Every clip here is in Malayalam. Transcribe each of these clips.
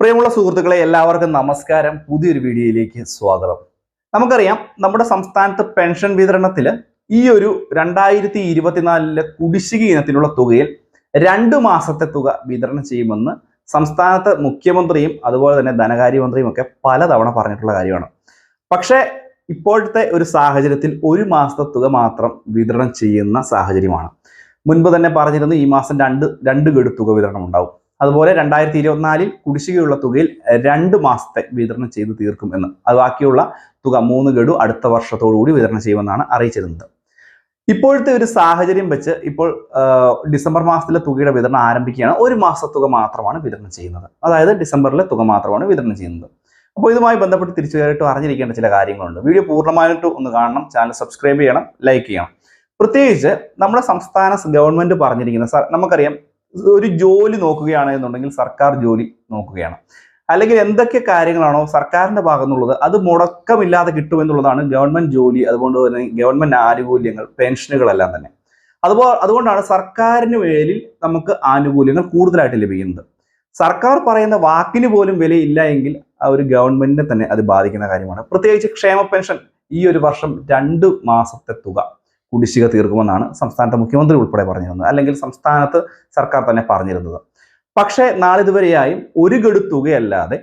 പ്രിയമുള്ള സുഹൃത്തുക്കളെ എല്ലാവർക്കും നമസ്കാരം. പുതിയൊരു വീഡിയോയിലേക്ക് സ്വാഗതം. നമുക്കറിയാം നമ്മുടെ സംസ്ഥാനത്ത് പെൻഷൻ വിതരണത്തിൽ ഈ ഒരു രണ്ടായിരത്തി ഇരുപത്തിനാലിലെ കുടിശ്ശിക ഇനത്തിലുള്ള തുകയിൽ രണ്ട് മാസത്തെ തുക വിതരണം ചെയ്യുമെന്ന് സംസ്ഥാനത്ത് മുഖ്യമന്ത്രിയും അതുപോലെ തന്നെ ധനകാര്യമന്ത്രിയും ഒക്കെ പലതവണ പറഞ്ഞിട്ടുള്ള കാര്യമാണ്. പക്ഷേ ഇപ്പോഴത്തെ ഒരു സാഹചര്യത്തിൽ ഒരു മാസത്തെ തുക മാത്രം വിതരണം ചെയ്യുന്ന സാഹചര്യമാണ്. മുൻപ് തന്നെ പറഞ്ഞിരുന്നു ഈ മാസം രണ്ട് രണ്ട് ഗഡു തുക വിതരണം ഉണ്ടാവും. അതുപോലെ രണ്ടായിരത്തി ഇരുപത്തിനാലിൽ കുടിശ്ശികയുള്ള തുകയിൽ രണ്ട് മാസത്തെ വിതരണം ചെയ്ത് തീർക്കും എന്ന്. അത് ബാക്കിയുള്ള തുക മൂന്ന് ഗഡു അടുത്ത വർഷത്തോടുകൂടി വിതരണം ചെയ്യുമെന്നാണ് അറിയിച്ചിരുന്നത്. ഇപ്പോഴത്തെ ഒരു സാഹചര്യം വെച്ച് ഇപ്പോൾ ഡിസംബർ മാസത്തിലെ തുകയുടെ വിതരണം ആരംഭിക്കുകയാണ്. ഒരു മാസ തുക മാത്രമാണ് വിതരണം ചെയ്യുന്നത്. അതായത് ഡിസംബറിലെ തുക മാത്രമാണ് വിതരണം ചെയ്യുന്നത്. അപ്പോൾ ഇതുമായി ബന്ധപ്പെട്ട് തിരിച്ചു കയറിയിട്ട് അറിഞ്ഞിരിക്കേണ്ട ചില കാര്യങ്ങളുണ്ട്. വീഡിയോ പൂർണമായിട്ട് ഒന്ന് കാണണം ചാനൽ സബ്സ്ക്രൈബ് ചെയ്യണം ലൈക്ക് ചെയ്യണം. പ്രത്യേകിച്ച് നമ്മുടെ സംസ്ഥാന ഗവൺമെന്റ് പറഞ്ഞിരിക്കുന്ന നമുക്കറിയാം ഒരു ജോലി നോക്കുകയാണ് എന്നുണ്ടെങ്കിൽ സർക്കാർ ജോലി നോക്കുകയാണ്. അല്ലെങ്കിൽ എന്തൊക്കെ കാര്യങ്ങളാണോ സർക്കാരിന്റെ ഭാഗത്തുനിന്നുള്ളത് അത് മുടക്കമില്ലാതെ കിട്ടുമെന്നുള്ളതാണ് ഗവൺമെന്റ് ജോലി അതുകൊണ്ട് തന്നെ ഗവൺമെന്റ് ആനുകൂല്യങ്ങൾ പെൻഷനുകളെല്ലാം തന്നെ. അതുപോലെ അതുകൊണ്ടാണ് സർക്കാരിന് മേലിൽ നമുക്ക് ആനുകൂല്യങ്ങൾ കൂടുതലായിട്ട് ലഭിക്കുന്നത്. സർക്കാർ പറയുന്ന വാക്കിന് പോലും വിലയില്ല എങ്കിൽ ആ ഒരു ഗവൺമെന്റിനെ തന്നെ അത് ബാധിക്കുന്ന കാര്യമാണ്. പ്രത്യേകിച്ച് ക്ഷേമ പെൻഷൻ ഈ ഒരു വർഷം രണ്ട് മാസത്തെ തുക. കുടിശ്ശിക തീർക്കുമെന്നാണ് സംസ്ഥാനത്തെ മുഖ്യമന്ത്രി ഉൾപ്പെടെ പറഞ്ഞിരുന്നത്. അല്ലെങ്കിൽ സംസ്ഥാനത്ത് സർക്കാർ തന്നെ പറഞ്ഞിരുന്നത്. പക്ഷേ നാളിതുവരെയായും ഒരു ഗഡു തുകയല്ലാതെ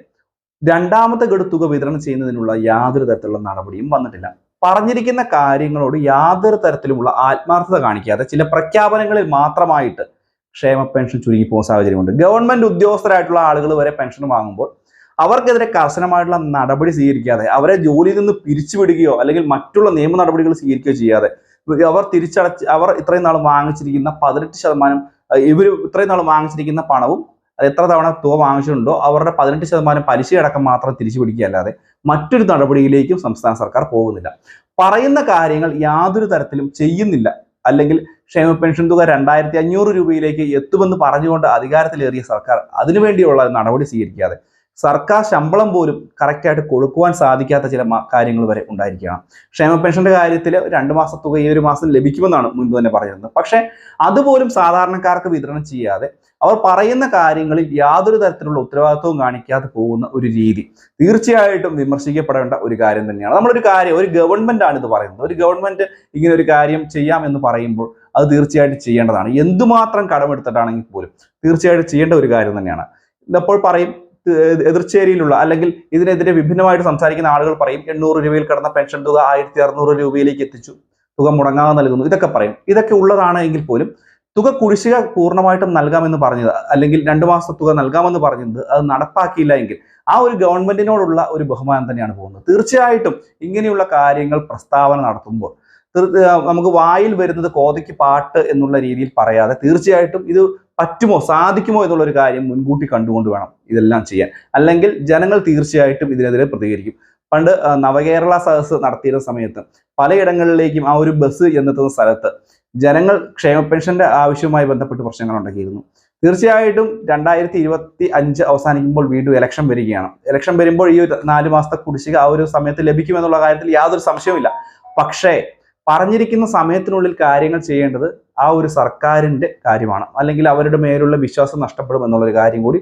രണ്ടാമത്തെ ഗഡു തുക വിതരണം ചെയ്യുന്നതിനുള്ള യാതൊരു തരത്തിലുള്ള നടപടിയും വന്നിട്ടില്ല. പറഞ്ഞിരിക്കുന്ന കാര്യങ്ങളോട് യാതൊരു തരത്തിലുമുള്ള ആത്മാർത്ഥത കാണിക്കാതെ ചില പ്രഖ്യാപനങ്ങളിൽ മാത്രമായിട്ട് ക്ഷേമ പെൻഷൻ ചുരുങ്ങി പോകുന്ന സാഹചര്യമുണ്ട്. ഗവൺമെന്റ് ഉദ്യോഗസ്ഥരായിട്ടുള്ള ആളുകൾ വരെ പെൻഷൻ വാങ്ങുമ്പോൾ അവർക്കെതിരെ കർശനമായിട്ടുള്ള നടപടി സ്വീകരിക്കാതെ അവരെ ജോലിയിൽ നിന്ന് പിരിച്ചുവിടുകയോ അല്ലെങ്കിൽ മറ്റുള്ള നിയമ നടപടികൾ സ്വീകരിക്കുകയോ ചെയ്യാതെ അവർ തിരിച്ചടച്ച് അവർ ഇത്രയും നാൾ വാങ്ങിച്ചിരിക്കുന്ന പതിനെട്ട് ശതമാനം ഇവർ ഇത്രയും നാൾ വാങ്ങിച്ചിരിക്കുന്ന പണവും എത്ര തവണ തുക വാങ്ങിച്ചിട്ടുണ്ടോ അവരുടെ പതിനെട്ട് ശതമാനം പലിശയടക്കം മാത്രം തിരിച്ചു പിടിക്കുകയല്ലാതെ മറ്റൊരു നടപടിയിലേക്കും സംസ്ഥാന സർക്കാർ പോകുന്നില്ല. പറയുന്ന കാര്യങ്ങൾ യാതൊരു തരത്തിലും ചെയ്യുന്നില്ല. അല്ലെങ്കിൽ ക്ഷേമ പെൻഷൻ തുക രണ്ടായിരത്തി അഞ്ഞൂറ് രൂപയിലേക്ക് എത്തുമെന്ന് പറഞ്ഞുകൊണ്ട് അധികാരത്തിലേറിയ സർക്കാർ അതിനുവേണ്ടിയുള്ള നടപടി സ്വീകരിക്കാതെ സർക്കാർ ശമ്പളം പോലും കറക്റ്റായിട്ട് കൊടുക്കുവാൻ സാധിക്കാത്ത ചില കാര്യങ്ങൾ വരെ ഉണ്ടായിരിക്കുകയാണ് ക്ഷേമ പെൻഷന്റെ കാര്യത്തിൽ രണ്ട് മാസ തുക ഈ ഒരു മാസം ലഭിക്കുമെന്നാണ് മുൻപ് തന്നെ പറഞ്ഞിരുന്നത്. പക്ഷേ അതുപോലും സാധാരണക്കാർക്ക് വിതരണം ചെയ്യാതെ അവർ പറയുന്ന കാര്യങ്ങളിൽ യാതൊരു തരത്തിലുള്ള ഉത്തരവാദിത്വവും കാണിക്കാതെ പോകുന്ന ഒരു രീതി തീർച്ചയായിട്ടും വിമർശിക്കപ്പെടേണ്ട ഒരു കാര്യം തന്നെയാണ്. നമ്മളൊരു കാര്യം ഒരു ഗവൺമെന്റ് ആണ് ഇത് പറയുന്നത്. ഒരു ഗവൺമെന്റ് ഇങ്ങനെ ഒരു കാര്യം ചെയ്യാം എന്ന് പറയുമ്പോൾ അത് തീർച്ചയായിട്ടും ചെയ്യേണ്ടതാണ്. എന്തുമാത്രം കടമെടുത്തിട്ടാണെങ്കിൽ പോലും തീർച്ചയായിട്ടും ചെയ്യേണ്ട ഒരു കാര്യം തന്നെയാണ്. ഇതപ്പോൾ പറയും എതിർച്ചേരിയിലുള്ള അല്ലെങ്കിൽ ഇതിനെതിരെ വിഭിന്നമായിട്ട് സംസാരിക്കുന്ന ആളുകൾ പറയും എണ്ണൂറ് രൂപയിൽ കിടന്ന പെൻഷൻ തുക ആയിരത്തി അറുന്നൂറ് രൂപയിലേക്ക് എത്തിച്ചു. തുക മുടങ്ങാതെ നൽകുന്നു. ഇതൊക്കെ പറയും. ഇതൊക്കെ ഉള്ളതാണ് എങ്കിൽ പോലും തുക കുടിശ്ശിക പൂർണമായിട്ടും നൽകാമെന്ന് പറഞ്ഞത് അല്ലെങ്കിൽ രണ്ടു മാസത്തെ തുക നൽകാമെന്ന് പറഞ്ഞത് അത് നടപ്പാക്കിയില്ല എങ്കിൽ ആ ഒരു ഗവൺമെന്റിനോടുള്ള ഒരു ബഹുമാനം തന്നെയാണ് പോകുന്നത്. തീർച്ചയായിട്ടും ഇങ്ങനെയുള്ള കാര്യങ്ങൾ പ്രസ്താവന നടത്തുമ്പോൾ നമുക്ക് വായിൽ വരുന്നത് കോതയ്ക്ക് പാട്ട് എന്നുള്ള രീതിയിൽ പറയാതെ തീർച്ചയായിട്ടും ഇത് പറ്റുമോ സാധിക്കുമോ എന്നുള്ള ഒരു കാര്യം മുൻകൂട്ടി കണ്ടുകൊണ്ട് വേണം ഇതെല്ലാം ചെയ്യാൻ. അല്ലെങ്കിൽ ജനങ്ങൾ തീർച്ചയായിട്ടും ഇതിനെതിരെ പ്രതികരിക്കും. പണ്ട് നവകേരള സദസ് നടത്തിയിരുന്ന സമയത്ത് പലയിടങ്ങളിലേക്കും ആ ഒരു ബസ് എന്നെത്തുന്ന സ്ഥലത്ത് ജനങ്ങൾ ക്ഷേമ പെൻഷന്റെ ആവശ്യവുമായി ബന്ധപ്പെട്ട് പ്രശ്നങ്ങൾ ഉണ്ടാക്കിയിരുന്നു. തീർച്ചയായിട്ടും രണ്ടായിരത്തി ഇരുപത്തി അഞ്ച് അവസാനിക്കുമ്പോൾ വീണ്ടും ഇലക്ഷൻ വരികയാണ്. ഇലക്ഷൻ വരുമ്പോൾ ഈ ഒരു നാല് മാസത്തെ കുടിശ്ശിക ആ ഒരു സമയത്ത് ലഭിക്കുമെന്നുള്ള കാര്യത്തിൽ യാതൊരു സംശയവുമില്ല. പക്ഷേ പറഞ്ഞിരിക്കുന്ന സമയത്തിനുള്ളിൽ കാര്യങ്ങൾ ചെയ്യേണ്ടത് ആ ഒരു സർക്കാരിന്റെ കാര്യമാണ്. അല്ലെങ്കിൽ അവരുടെ മേലുള്ള വിശ്വാസം നഷ്ടപ്പെടും എന്നുള്ളൊരു കാര്യം കൂടി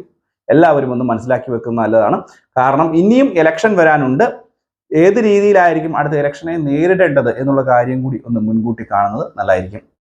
എല്ലാവരും ഒന്ന് മനസ്സിലാക്കി വെക്കുന്നത് നല്ലതാണ്. കാരണം ഇനിയും ഇലക്ഷൻ വരാനുണ്ട്. ഏത് രീതിയിലായിരിക്കും അടുത്ത ഇലക്ഷനെ നേരിടേണ്ടത് എന്നുള്ള കാര്യം കൂടി ഒന്ന് മുൻകൂട്ടി കാണുന്നത് നല്ലതായിരിക്കും.